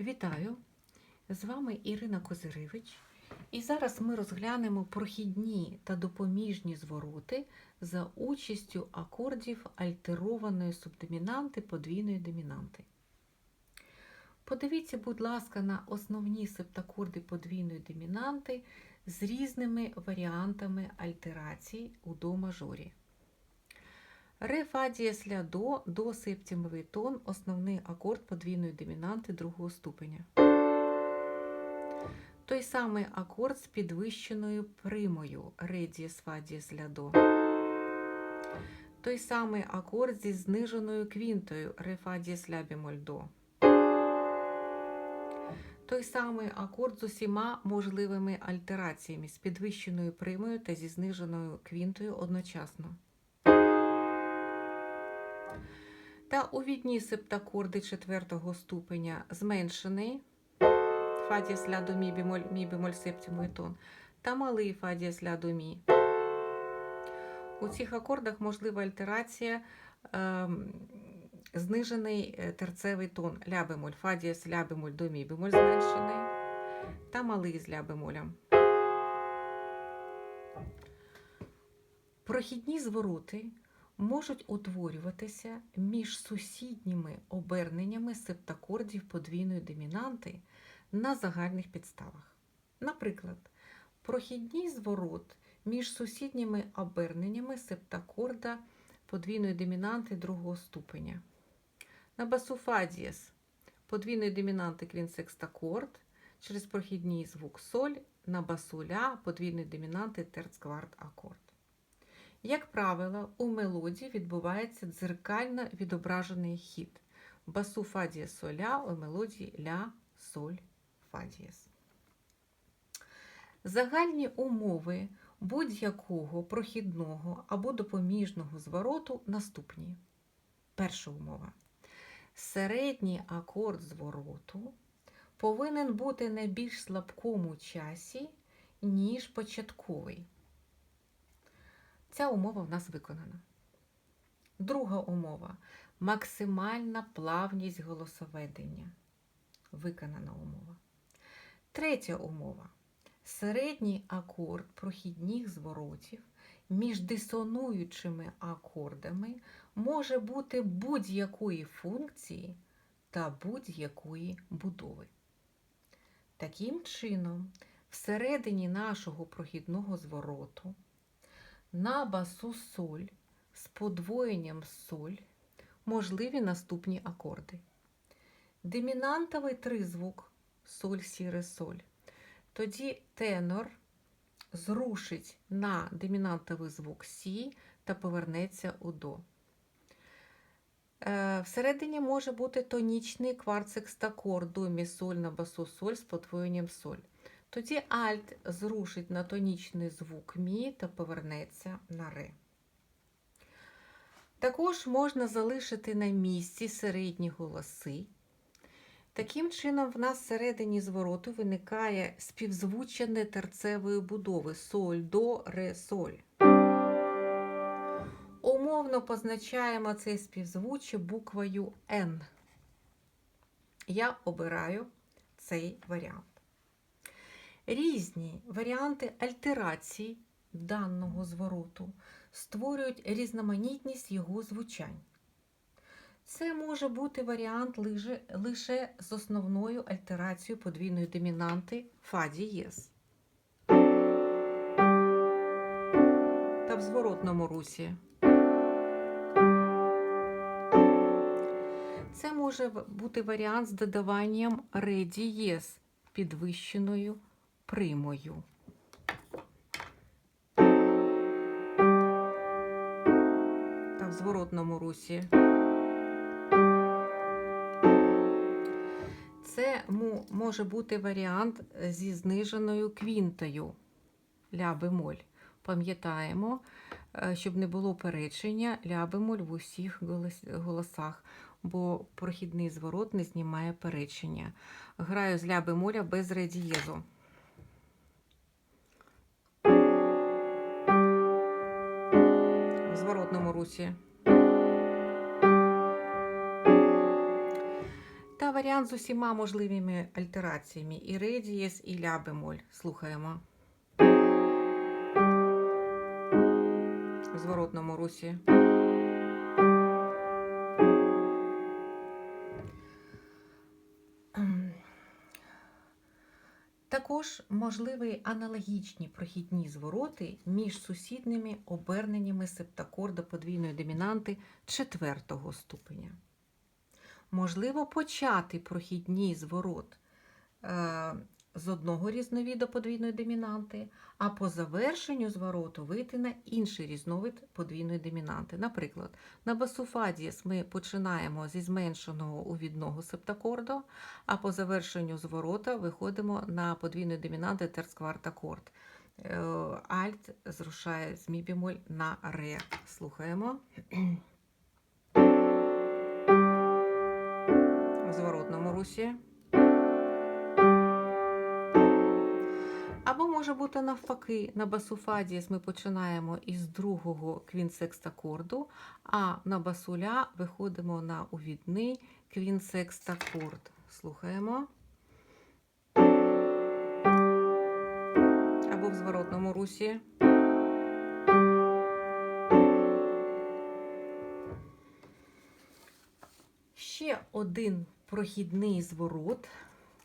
Вітаю! З вами Ірина Козиревич. І зараз ми розглянемо прохідні та допоміжні звороти за участю акордів альтерованої субдомінанти подвійної домінанти. Подивіться, будь ласка, на основні септакорди подвійної домінанти з різними варіантами альтерації у до мажорі. Ре, фа, дієс, ля, до, до септімовий тон, основний акорд подвійної домінанти другого ступеня. Той самий акорд з підвищеною примою ре, дієс, фа, дієс, ля, до. Той самий акорд зі зниженою квінтою ре, фа, дієс, ля, бемоль, до. Той самий акорд з усіма можливими альтераціями з підвищеною примою та зі зниженою квінтою одночасно. Та у відні септакорди четвертого ступеня зменшений. Фа дієс ля до мі бемоль, мі бемоль септимовий тон. Та малий фа дієс ля до мі. У цих акордах можлива альтерація е, знижений терцевий тон. Ля бемоль, фа дієс ля бемоль до мі бемоль зменшений. Та малий з ля бемолем. Прохідні звороти можуть утворюватися між сусідніми оберненнями септакордів подвійної домінанти на загальних підставах. Наприклад, прохідний зворот між сусідніми оберненнями септакорда подвійної домінанти другого ступеня. На басу фа дієс подвійної домінанти квінсекстакорд через прохідний звук соль на басу ля подвійної домінанти терцкварт акорд. Як правило, у мелодії відбувається дзеркально відображений хід басу фа дієс соля у мелодії ля соль фа дієс. Загальні умови будь-якого прохідного або допоміжного звороту наступні. Перша умова. Середній акорд звороту повинен бути на більш слабкому часі, ніж початковий. Ця умова в нас виконана. Друга умова максимальна плавність голосоведення. Виконана умова. Третя умова. Середній акорд прохідних зворотів між дисонуючими акордами може бути будь-якої функції та будь-якої будови. Таким чином, всередині нашого прохідного звороту на басу соль з подвоєнням соль можливі наступні акорди. Домінантовий тризвук соль сіре соль. Тоді тенор зрушить на домінантовий звук Сі та повернеться у до. Е, Всередині може бути тонічний кварцекстакорд до мі соль на басу соль з подвоєнням соль. Тоді альт зрушить на тонічний звук мі та повернеться на ре. Також можна залишити на місці середні голоси. Таким чином, в нас всередині звороту виникає співзвуччя терцевої будови соль, до, ре, соль. Умовно позначаємо це співзвуччя буквою Н. Я обираю цей варіант. Різні варіанти альтерації даного звороту створюють різноманітність його звучань. Це може бути варіант лише, лише з основною альтерацією подвійної домінанти фа дієс. Та в зворотному русі. Це може бути варіант з додаванням ре дієс підвищеною примою. Та в зворотному русі. Це може бути варіант зі зниженою квінтою ля бемоль. Пам'ятаємо, щоб не було перечення ля бемоль в усіх голосах, бо прохідний зворот не знімає перечення. Граю з ля бемоля без ре дієзу. Зворотному. Та варіант з усіма можливими альтераціями і ре дієс, і ля бемоль. Слухаємо. В зворотному русі. Також можливі аналогічні прохідні звороти між сусідними оберненнями септакорда подвійної домінанти четвертого ступеня. Можливо почати прохідній зворот е, з одного різновіду подвійної домінанти, а по завершенню звороту вийти на інший різновид подвійної домінанти. Наприклад, на басуфа дієс ми починаємо зі зменшеного увідного септакорду, а по завершенню зворота виходимо на подвійної домінанти терцкварт акорд. Е, Альт зрушає з мі на ре. Слухаємо. В зворотному русі. Може бути навпаки, на басу ми починаємо із другого квінсекстакорду, а на басуля виходимо на увідний квінсекстакорд. Слухаємо. Або в зворотному русі. Ще один прохідний зворот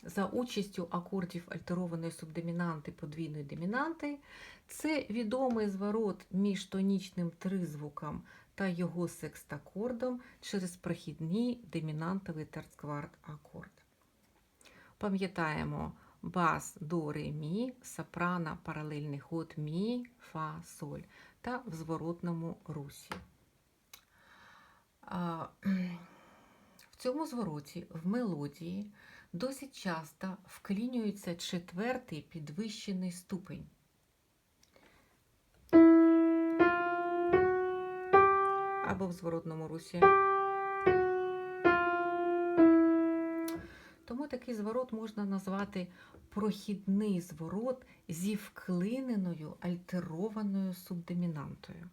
за участю акордів альтерованої субдомінанти подвійної домінанти. Це відомий зворот між тонічним тризвуком та його секстакордом через прохідний домінантовий терцкварт акорд. Пам'ятаємо бас до ре мі, сопрано, паралельний ход мі, фа, соль та в зворотному русі. В цьому звороті в мелодії досить часто вклінюється четвертий підвищений ступень. Або в зворотному русі. Тому такий зворот можна назвати прохідний зворот зі вклиненою альтерованою субдомінантою.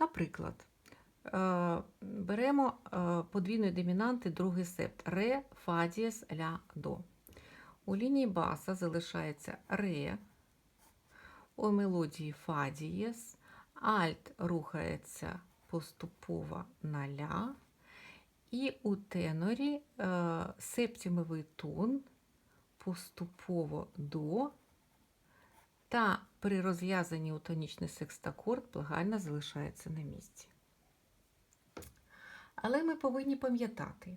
Наприклад, беремо е, подвійної домінанти другий септ ре, фа дієс, ля, до. У лінії баса залишається ре, у мелодії фа дієс, альт рухається поступово на ля, і у тенорі е, септімовий тон поступово до. Та при розв'язанні у тонічний секстакорд благально залишається на місці. Але ми повинні пам'ятати,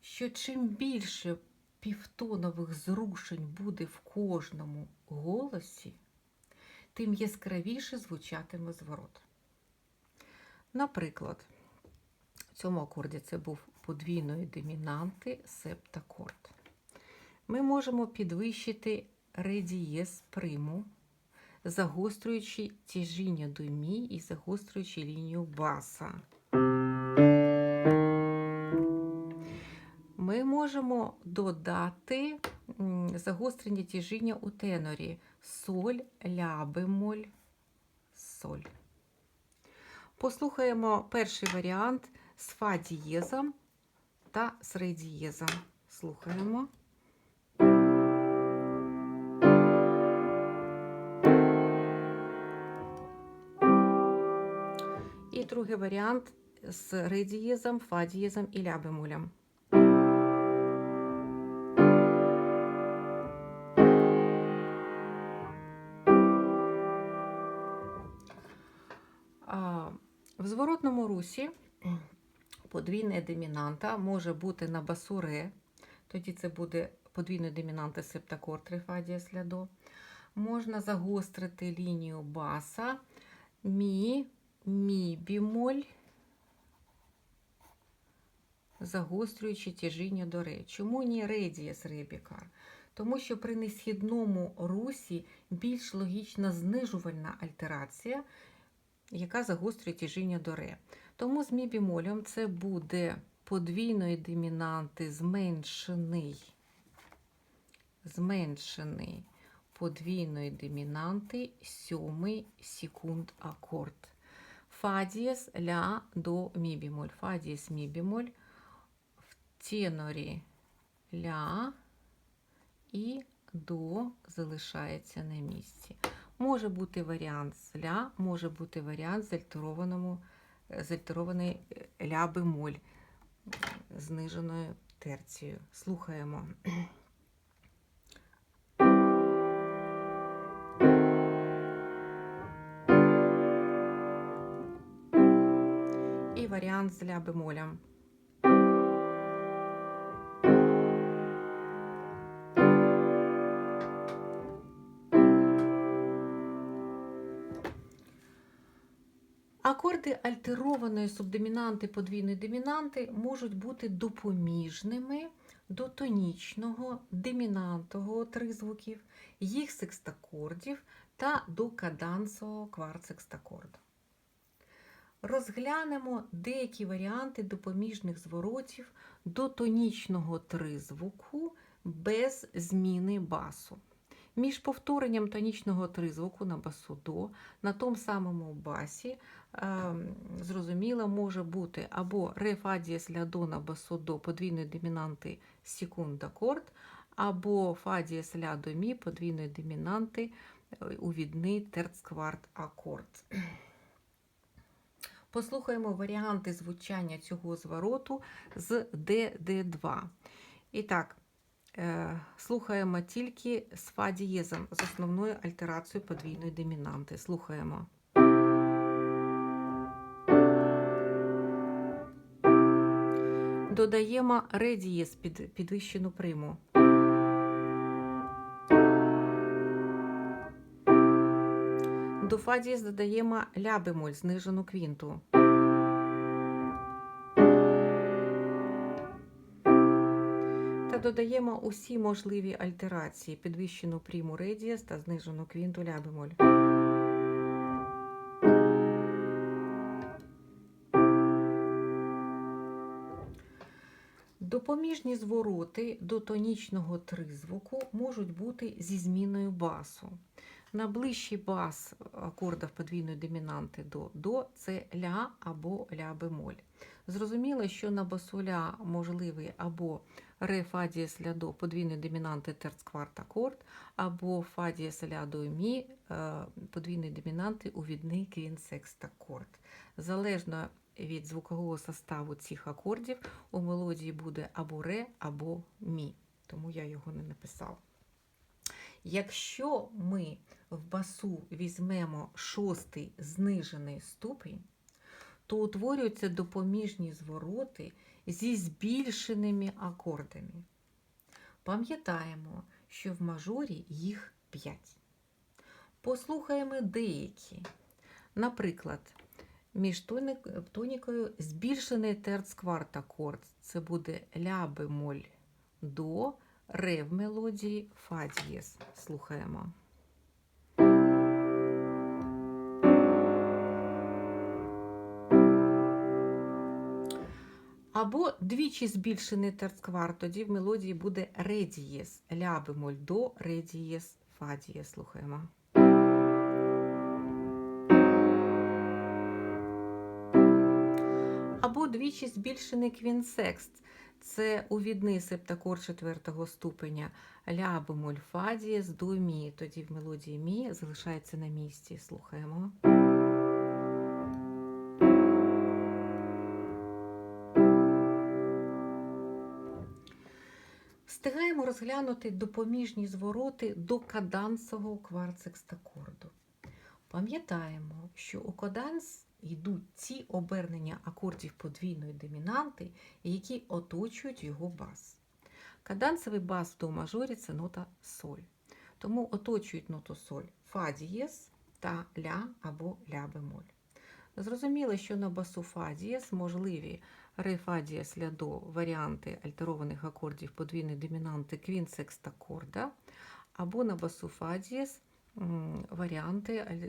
що чим більше півтонових зрушень буде в кожному голосі, тим яскравіше звучатиме зворот. Наприклад, в цьому акорді це був подвійної домінанти септакорд. Ми можемо підвищити редієс приму, загострюючи тяжіння до мі і загострюючи лінію баса. Можемо додати загострення тяжіння у тенорі соль, ля бемоль, соль. Послухаємо перший варіант з фа дієзом та з ре дієзом. Слухаємо. І другий варіант з ре дієзом, фа дієзом і ля бемолем. Зворотному русі подвійна домінанта може бути на басу ре, тоді це буде подвійна домінанта септакорд трифадія слядо. Можна загострити лінію баса, мі, мі бімоль, загострюючи тяжіння до ре. Чому не ре дієс ребікар? Тому що при несхідному русі більш логічна знижувальна альтерація, яка загострює тяжіння до ре. Тому з мі бімолем це буде подвійної домінанти зменшений, зменшений подвійної домінанти сьомий секунд акорд. Фа дієс ля до мі бімоль. Фа дієс мі бімоль. В тенорі ля і до залишається на місці. Може бути варіант з ля, може бути варіант з альтерованому, з альтерованої ля бемоль зниженою терцією. Слухаємо. І варіант з ля бемолем. Акорди альтерованої субдомінанти подвійної домінанти можуть бути допоміжними до тонічного, домінантового тризвуків, їх секстакордів та до кадансового кварцекстакорду. Розглянемо деякі варіанти допоміжних зворотів до тонічного тризвуку без зміни басу. Між повторенням тонічного тризвуку на басу до на тому самому басі, е, зрозуміло, може бути або ре фа дієс ля до на басу до подвійної домінанти секунд акорд, або фа дієс ля до мі подвійної домінанти увідний терцкварт акорд. Послухаємо варіанти звучання цього звороту з ДД2. І так, слухаємо тільки з фа дієзом, з основною альтерацією подвійної домінанти. Слухаємо. Додаємо ре дієз під підвищену приму. До фа дієз додаємо ля бемоль, знижену квінту. Додаємо усі можливі альтерації, підвищену пріму ре дієз та знижену квінту ля бемоль. Допоміжні звороти до тонічного тризвуку можуть бути зі зміною басу. На ближчий бас акордів подвійної домінанти до до це ля або ля бемоль. Зрозуміло, що на басу ля можливий або ре фа дієс ля до подвійної домінанти терцкварт акорд, або фа дієс ля до мі подвійної домінанти увідний квінсекст акорд. Залежно від звукового составу цих акордів у мелодії буде або ре, або мі, тому я його не написав. Якщо ми в басу візьмемо шостий знижений ступінь, то утворюються допоміжні звороти зі збільшеними акордами. Пам'ятаємо, що в мажорі їх 5. Послухаємо деякі. Наприклад, між тонікою збільшений терцкварт акорд. Це буде ля бемоль до, ре в мелодії, фа дієс. Слухаємо. Або двічі збільшений терцкварт, тоді в мелодії буде ре дієс, ля бемоль до, ре дієс, фа дієс. Слухаємо. Або двічі збільшений квінсекст. Це увідний септакорд четвертого ступеня ля бемоль фа дієс до мі. Тоді в мелодії мі залишається на місці. Слухаємо. Встигаємо розглянути допоміжні звороти до кадансового кварцекстакорду. Пам'ятаємо, що у каданс йдуть ці обернення акордів подвійної домінанти, які оточують його бас. Кадансовий бас до мажорі це нота соль. Тому оточують ноту соль фа дієс та ля або ля бемоль. Зрозуміло, що на басу фа дієс можливі ре фа дієс ля до варіанти альтерованих акордів подвійної домінанти квінсекстакорда, або на басу фа дієс варіанти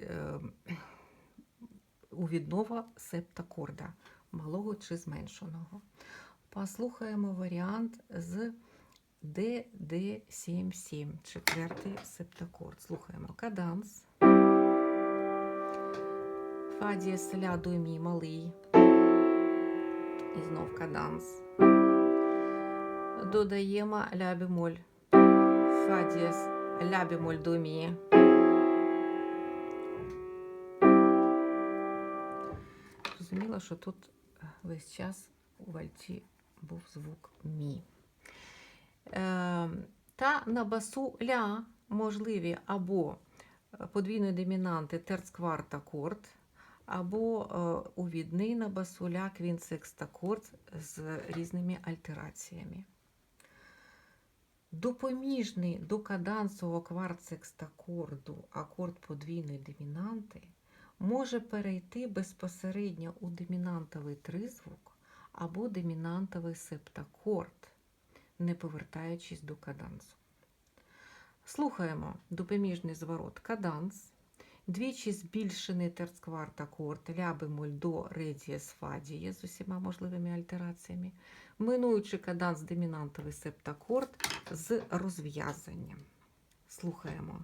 увідного септакорда, малого чи зменшеного. Послухаємо варіант з ДД77, четвертий септакорд. Слухаємо каданс. Фа дієс ля до мі малий. І знов каданс. додаємо ля бемоль. Фа дієс, ля бемоль до мі. Що тут весь час у вальті був звук мі. Е, та на басу ля можливі або подвійної домінанти терцкварт акорд, або е, увідний на басу ля квінсекст акорд з різними альтераціями. Допоміжний до кадансового кварцекстакорду акорд подвійної домінанти може перейти безпосередньо у домінантовий тризвук або домінантовий септакорд, не повертаючись до кадансу. Слухаємо допоміжний зворот каданс, двічі збільшений терцкварт акорд ля бемоль до ре дієс фа дієс з усіма можливими альтераціями, минуючи каданс домінантовий септакорд з розв'язанням. Слухаємо.